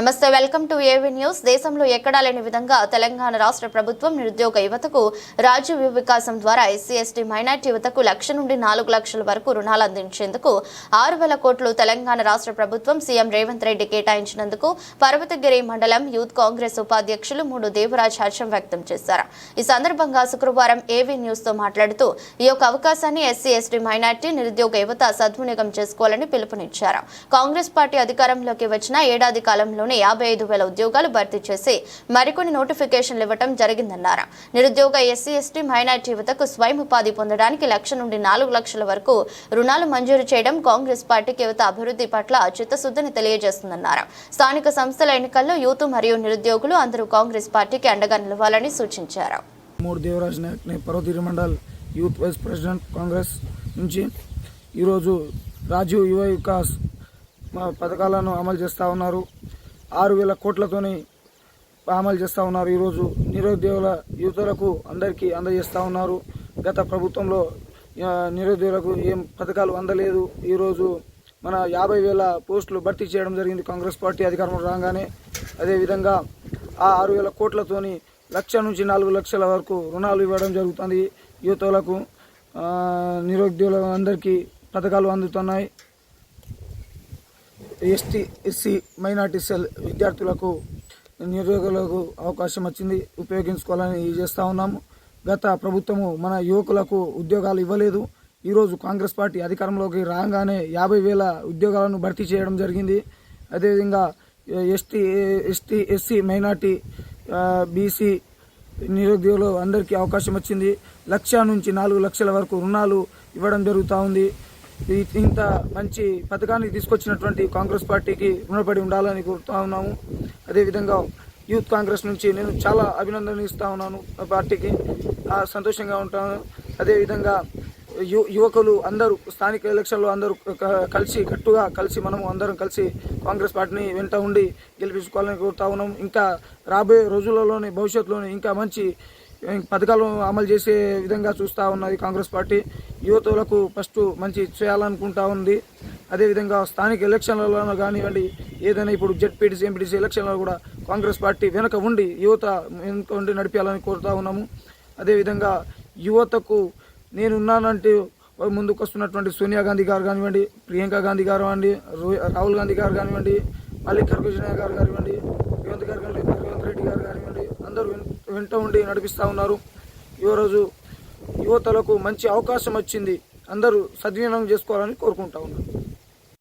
నమస్తే welcome to AV news. దేశంలో ఎక్కడా లేని విధంగా తెలంగాణ రాష్ట్ర ప్రభుత్వం నిరుద్యోగ యువతకు రాజ్య వికాసం ద్వారా ఎస్సీ ఎస్టీ మైనార్టీ యువతకు లక్ష నుండి నాలుగు లక్షల వరకు రుణాలు అందించేందుకు ఆరు వేల కోట్లు తెలంగాణ రాష్ట్ర ప్రభుత్వం సీఎం రేవంత్ రెడ్డి కేటాయించినందుకు పర్వతగిరి మండలం యూత్ కాంగ్రెస్ ఉపాధ్యక్షులు మూడు దేవరాజ్ హర్షం వ్యక్తం చేశారు. ఈ సందర్భంగా శుక్రవారం ఏవీ న్యూస్తో మాట్లాడుతూ ఈ యొక్క అవకాశాన్ని ఎస్సీ ఎస్టీ మైనార్టీ నిరుద్యోగ యువత సద్వినియోగం చేసుకోవాలని పిలుపునిచ్చారు. కాంగ్రెస్ పార్టీ అధికారంలోకి వచ్చిన ఏడాది కాలంలో కాలంలోనే యాభై ఐదు వేల ఉద్యోగాలు భర్తీ చేసి మరికొన్ని నోటిఫికేషన్లు ఇవ్వడం జరిగిందన్నారు. నిరుద్యోగ ఎస్సీ ఎస్టీ మైనార్టీ యువతకు స్వయం ఉపాధి పొందడానికి లక్ష నుండి నాలుగు లక్షల వరకు రుణాలు మంజూరు చేయడం కాంగ్రెస్ పార్టీకి యువత అభివృద్ధి పట్ల చిత్తశుద్ధిని తెలియజేస్తుందన్నారు. స్థానిక సంస్థల ఎన్నికల్లో యూత్ మరియు నిరుద్యోగులు అందరూ కాంగ్రెస్ పార్టీకి అండగా నిలవాలని సూచించారు. మూడు Devaraj Naik mandal youth vice president Congress నుంచి ఈరోజు రాజీవ్ యువ వికాస్ మా పథకాలను అమలు చేస్తూ ఉన్నారు. ఆరు వేల కోట్లతోని అమలు చేస్తూ ఉన్నారు. ఈరోజు నిరుద్యోగుల యువతలకు అందరికీ అందజేస్తూ ఉన్నారు. గత ప్రభుత్వంలో నిరుద్యోగులకు ఏం పథకాలు అందలేదు. ఈరోజు మన యాభై వేల పోస్టులు భర్తీ చేయడం జరిగింది కాంగ్రెస్ పార్టీ అధికారంలో రాగానే. అదేవిధంగా ఆ ఆరు వేల కోట్లతోని లక్ష నుంచి నాలుగు లక్షల వరకు రుణాలు ఇవ్వడం జరుగుతుంది. యువతలకు నిరుద్యోగులందరికీ నిరుద్యోగుల అందరికీ పథకాలు అందుతున్నాయి. ఎస్టీ ఎస్సీ మైనార్టీ సెల్ విద్యార్థులకు నిరుద్యోగులకు అవకాశం వచ్చింది. ఉపయోగించుకోవాలని చేస్తూ ఉన్నాము. గత ప్రభుత్వము మన యువకులకు ఉద్యోగాలు ఇవ్వలేదు. ఈరోజు కాంగ్రెస్ పార్టీ అధికారంలోకి రాగానే యాభై వేల ఉద్యోగాలను భర్తీ చేయడం జరిగింది. అదేవిధంగా ST ST SC minority BC నిరుద్యోగులు అందరికీ అవకాశం వచ్చింది. లక్ష నుంచి నాలుగు లక్షల వరకు రుణాలు ఇవ్వడం జరుగుతూ ఉంది. ఇంత మంచి పథకాన్ని తీసుకొచ్చినటువంటి కాంగ్రెస్ పార్టీకి రుణపడి ఉండాలని కోరుతా ఉన్నాము. అదేవిధంగా యూత్ కాంగ్రెస్ నుంచి నేను చాలా అభినందనలు ఇస్తా ఉన్నాను ఆ పార్టీకి. సంతోషంగా ఉంటాను. అదేవిధంగా యు యువకులు అందరూ స్థానిక ఎలక్షన్లో అందరూ క- కలిసి కట్టుగా కలిసి మనము అందరం కలిసి కాంగ్రెస్ పార్టీని వెంట ఉండి గెలిపించుకోవాలని కోరుతా ఉన్నాం. ఇంకా రాబోయే రోజులలోనే భవిష్యత్తులోనే ఇంకా మంచి పథకాలు అమలు చేసే విధంగా చూస్తూ ఉన్నది కాంగ్రెస్ పార్టీ. యువతలకు ఫస్ట్ మంచి చేయాలనుకుంటా ఉంది. అదేవిధంగా స్థానిక ఎలక్షన్లలో కానివ్వండి ఏదైనా ఇప్పుడు జెడ్పీటీసీ ఎంపీటీసీ ఎలక్షన్లో కూడా కాంగ్రెస్ పార్టీ వెనుక ఉండి యువత వెనుక ఉండి నడిపించాలని కోరుతా ఉన్నాము. అదేవిధంగా యువతకు నేనున్నానంటే ముందుకు వస్తున్నటువంటి సోనియా గాంధీ గారు కానివ్వండి ప్రియాంక గాంధీ గారు కానివ్వండి రాహుల్ గాంధీ గారు కానివ్వండి మల్లికార్జున గారు కానివ్వండి రేవంత్ గారు కానివ్వండి రేవంత్ రెడ్డి గారు కానివ్వండి అందరూ వెన్- వెంట ఉండి నడిపిస్తూ ఉన్నారు. ఈరోజు యువతలకు మంచి అవకాశం వచ్చింది. అందరూ సద్వినియోగం చేసుకోవాలని కోరుకుంటా ఉన్నారు.